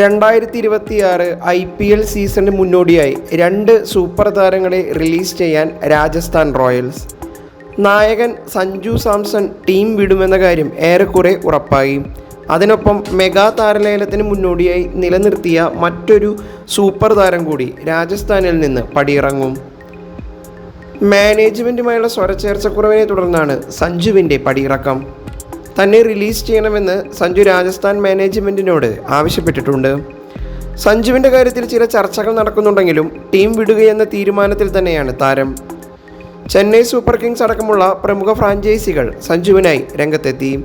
രണ്ടായിരത്തി ഇരുപത്തിയാറ് I P L സീസണിന് മുന്നോടിയായി രണ്ട് സൂപ്പർ താരങ്ങളെ റിലീസ് ചെയ്യാൻ രാജസ്ഥാൻ റോയൽസ്. നായകൻ സഞ്ജു സാംസൺ ടീം വിടുമെന്ന കാര്യം ഏറെക്കുറെ ഉറപ്പായി. അതിനൊപ്പം മെഗാ താരലേലത്തിന് മുന്നോടിയായി നിലനിർത്തിയ മറ്റൊരു സൂപ്പർ താരം കൂടി രാജസ്ഥാനിൽ നിന്ന് പടിയിറങ്ങും. മാനേജ്മെന്റുമായുള്ള സ്വരച്ചേർച്ചക്കുറവിനെ തുടർന്നാണ് സഞ്ജുവിന്റെ പടിയിറക്കം. തന്നെ റിലീസ് ചെയ്യണമെന്ന് സഞ്ജു രാജസ്ഥാൻ മാനേജ്മെന്റിനോട് ആവശ്യപ്പെട്ടിട്ടുണ്ട്. സഞ്ജുവിന്റെ കാര്യത്തിൽ ചില ചർച്ചകൾ നടക്കുന്നുണ്ടെങ്കിലും ടീം വിടുകയെന്ന തീരുമാനത്തിൽ തന്നെയാണ് താരം. ചെന്നൈ സൂപ്പർ കിങ്സ് അടക്കമുള്ള പ്രമുഖ ഫ്രാഞ്ചൈസികൾ സഞ്ജുവിനായി രംഗത്തെത്തി.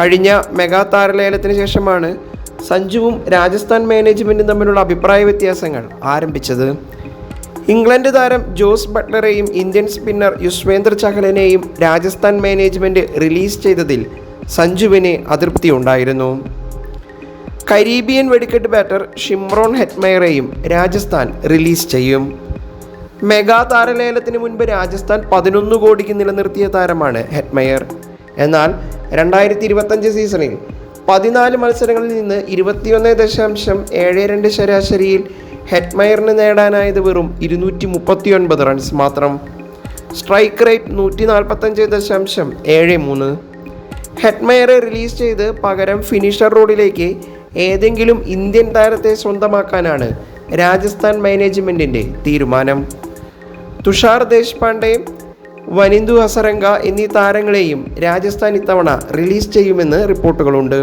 കഴിഞ്ഞ മെഗാ താരലേലത്തിന് ശേഷമാണ് സഞ്ജുവും രാജസ്ഥാൻ മാനേജ്മെന്റും തമ്മിലുള്ള അഭിപ്രായ വ്യത്യാസങ്ങൾ ആരംഭിച്ചത്. ഇംഗ്ലണ്ട് താരം ജോസ് ബട്ട്ലറെയും ഇന്ത്യൻ സ്പിന്നർ യുസ്വേന്ദ്ര ചഹലിനെയും രാജസ്ഥാൻ മാനേജ്മെന്റ് റിലീസ് ചെയ്തതിൽ സഞ്ജുവിന് അതൃപ്തിയുണ്ടായിരുന്നു കരീബിയൻ വെടിക്കെട്ട് ബാറ്റർ ഷിംറോൺ ഹെറ്റ്മയറെയും രാജസ്ഥാൻ റിലീസ് ചെയ്യും. മെഗാ താരലേലത്തിന് മുൻപ് രാജസ്ഥാൻ പതിനൊന്ന് കോടിക്ക് നിലനിർത്തിയ താരമാണ് ഹെറ്റ്മയർ. എന്നാൽ രണ്ടായിരത്തി ഇരുപത്തഞ്ച് സീസണിൽ പതിനാല് മത്സരങ്ങളിൽ നിന്ന് ഇരുപത്തിയൊന്ന് ദശാംശം ഏഴ് രണ്ട് ശരാശരിയിൽ ഹെറ്റ്മയറിന് നേടാനായത് വെറും ഇരുന്നൂറ്റി മുപ്പത്തിയൊൻപത് റൺസ് മാത്രം. സ്ട്രൈക്ക് റേറ്റ് നൂറ്റി നാൽപ്പത്തഞ്ച് ദശാംശം ഏഴ് മൂന്ന്. ഹെറ്റ്മയറെ റിലീസ് ചെയ്ത് പകരം ഫിനിഷർ റോഡിലേക്ക് ഏതെങ്കിലും ഇന്ത്യൻ താരത്തെ സ്വന്തമാക്കാനാണ് രാജസ്ഥാൻ മാനേജ്മെന്റിന്റെ തീരുമാനം. തുഷാർ ദേശ്പാണ്ഡെ വനിന്ദു ഹസരംഗ എന്നീ താരങ്ങളെയും രാജസ്ഥാൻ ഇത്തവണ റിലീസ് ചെയ്യുമെന്ന് റിപ്പോർട്ടുകളുണ്ട്.